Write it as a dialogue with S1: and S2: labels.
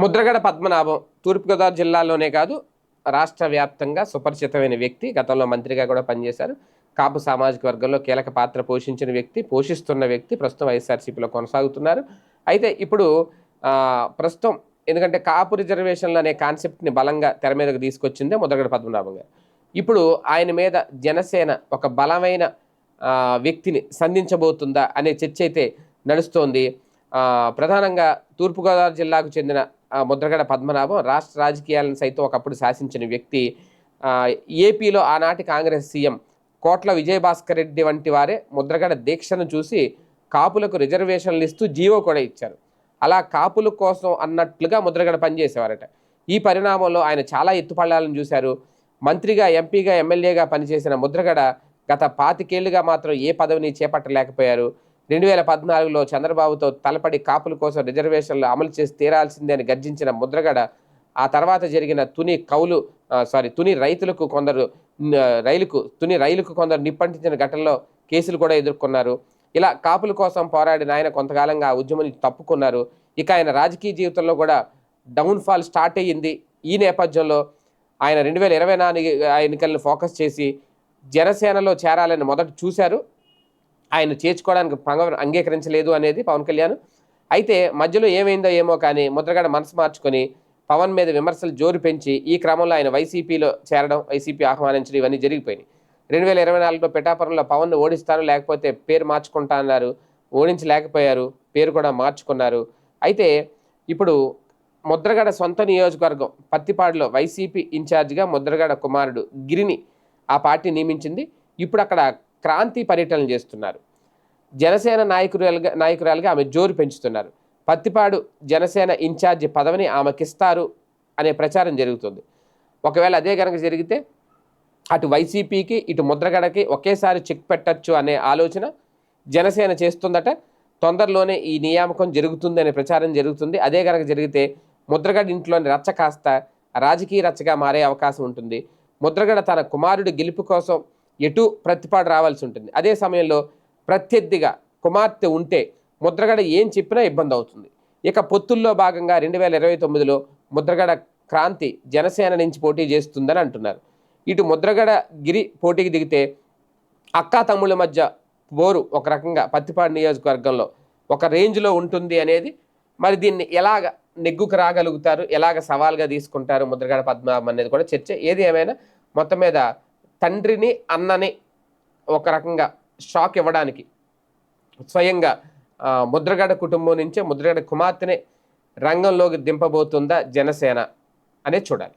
S1: ముద్రగడ పద్మనాభం తూర్పుగోదావరి జిల్లాలోనే కాదు రాష్ట్ర వ్యాప్తంగా సుపరిచితమైన వ్యక్తి. గతంలో మంత్రిగా కూడా పనిచేశారు. కాపు సామాజిక వర్గంలో కీలక పాత్ర పోషించిన వ్యక్తి పోషిస్తున్న వ్యక్తి ప్రస్తుతం వైఎస్ఆర్సీపీలో కొనసాగుతున్నారు. అయితే ఇప్పుడు ప్రస్తుతం ఎందుకంటే కాపు రిజర్వేషన్లు అనే కాన్సెప్ట్ని బలంగా తెర మీదకు తీసుకొచ్చిందే ముద్రగడ పద్మనాభం గారు. ఇప్పుడు ఆయన మీద జనసేన ఒక బలమైన వ్యక్తిని సంధించబోతుందా అనే చర్చ అయితే నడుస్తోంది. ప్రధానంగా తూర్పుగోదావరి జిల్లాకు చెందిన ముద్రగడ పద్మనాభం రాష్ట్ర రాజకీయాలను సైతం ఒకప్పుడు శాసించిన వ్యక్తి ఏపీలో ఆనాటి కాంగ్రెస్ సీఎం కోట్ల విజయభాస్కర్ రెడ్డి వంటి వారే ముద్రగడ దీక్షను చూసి కాపులకు రిజర్వేషన్లు ఇస్తూ జీవో కూడా ఇచ్చారు. అలా కాపుల కోసం అన్నట్లుగా ముద్రగడ పనిచేసేవారట. ఈ పరిణామంలో ఆయన చాలా ఎత్తుపళ్ళాలను చూశారు. మంత్రిగా ఎంపీగా ఎమ్మెల్యేగా పనిచేసిన ముద్రగడ గత పాతికేళ్ళుగా మాత్రం ఏ పదవిని చేపట్టలేకపోయారు. రెండు వేల పద్నాలుగులో చంద్రబాబుతో తలపడి కాపుల కోసం రిజర్వేషన్లు అమలు చేసి తీరాల్సిందే అని గర్జించిన ముద్రగడ ఆ తర్వాత జరిగిన తుని కౌలు సారీ తుని రైతులకు కొందరు రైలుకు తుని రైలుకు కొందరు నిప్పంటించిన ఘటనలో కేసులు కూడా ఎదుర్కొన్నారు. ఇలా కాపుల కోసం పోరాడిన ఆయన కొంతకాలంగా ఆ ఉద్యమం తప్పుకున్నారు. ఇక ఆయన రాజకీయ జీవితంలో కూడా డౌన్ఫాల్ స్టార్ట్ అయ్యింది. ఈ నేపథ్యంలో ఆయన రెండు వేల ఇరవై నాలుగు ఎన్నికలను ఫోకస్ చేసి జనసేనలో చేరాలని మొదట చూశారు. ఆయన చేర్చుకోవడానికి పగ అంగీకరించలేదు అనేది పవన్ కళ్యాణ్. అయితే మధ్యలో ఏమైందో ఏమో కానీ ముద్రగడ మనసు మార్చుకొని పవన్ మీద విమర్శలు జోరు పెంచి ఈ క్రమంలో ఆయన వైసీపీలో చేరడం వైసీపీ ఆహ్వానించడం ఇవన్నీ జరిగిపోయినాయి. రెండు వేల ఇరవై నాలుగులో పిఠాపురంలో పవన్ను ఓడిస్తాను లేకపోతే పేరు మార్చుకుంటా అన్నారు ఓడించలేకపోయారు పేరు కూడా మార్చుకున్నారు. అయితే ఇప్పుడు ముద్రగడ సొంత నియోజకవర్గం పత్తిపాడులో వైసీపీ ఇన్ఛార్జిగా ముద్రగడ కుమారుడు గిరిని ఆ పార్టీ నియమించింది. ఇప్పుడు అక్కడ క్రాంతి పర్యటనలు చేస్తున్నారు. జనసేన నాయకురాలుగా నాయకురాలుగా ఆమె జోరు పెంచుతున్నారు. పత్తిపాడు జనసేన ఇన్ఛార్జి పదవిని ఆమెకిస్తారు అనే ప్రచారం జరుగుతుంది. ఒకవేళ అదే కనుక జరిగితే అటు వైసీపీకి ఇటు ముద్రగడకి ఒకేసారి చెక్ పెట్టచ్చు అనే ఆలోచన జనసేన చేస్తుందట. తొందరలోనే ఈ నియామకం జరుగుతుంది అనే ప్రచారం జరుగుతుంది. అదే కనుక జరిగితే ముద్రగడ ఇంట్లోని రచ్చ కాస్త రాజకీయ రచ్చగా మారే అవకాశం ఉంటుంది. ముద్రగడ తన కుమారుడి గెలుపు కోసం ఎటు ప్రతిపాడు రావాల్సి ఉంటుంది. అదే సమయంలో ప్రత్యర్థిగా కుమార్తె ఉంటే ముద్రగడ ఏం చెప్పినా ఇబ్బంది అవుతుంది. ఇక పొత్తుల్లో భాగంగా రెండు వేల ఇరవై తొమ్మిదిలో ముద్రగడ క్రాంతి జనసేన నుంచి పోటీ చేస్తుందని అంటున్నారు. ఇటు ముద్రగడ గిరి పోటీకి దిగితే అక్కా తమ్ముళ్ళ మధ్య బోరు ఒక రకంగా పత్తిపాడు నియోజకవర్గంలో ఒక రేంజ్లో ఉంటుంది అనేది మరి దీన్ని ఎలాగ నెగ్గుకు రాగలుగుతారు? ఎలాగ సవాల్గా తీసుకుంటారు ముద్రగడ పద్మనాభం అనేది కూడా చర్చ. ఏది ఏమైనా మొత్తం మీద తండ్రిని అన్నని ఒక రకంగా షాక్ ఇవ్వడానికి స్వయంగా ముద్రగడ కుటుంబం నుంచే ముద్రగడ కుమార్తెనే రంగంలోకి దింపబోతుందా జనసేన అనే చూడాలి.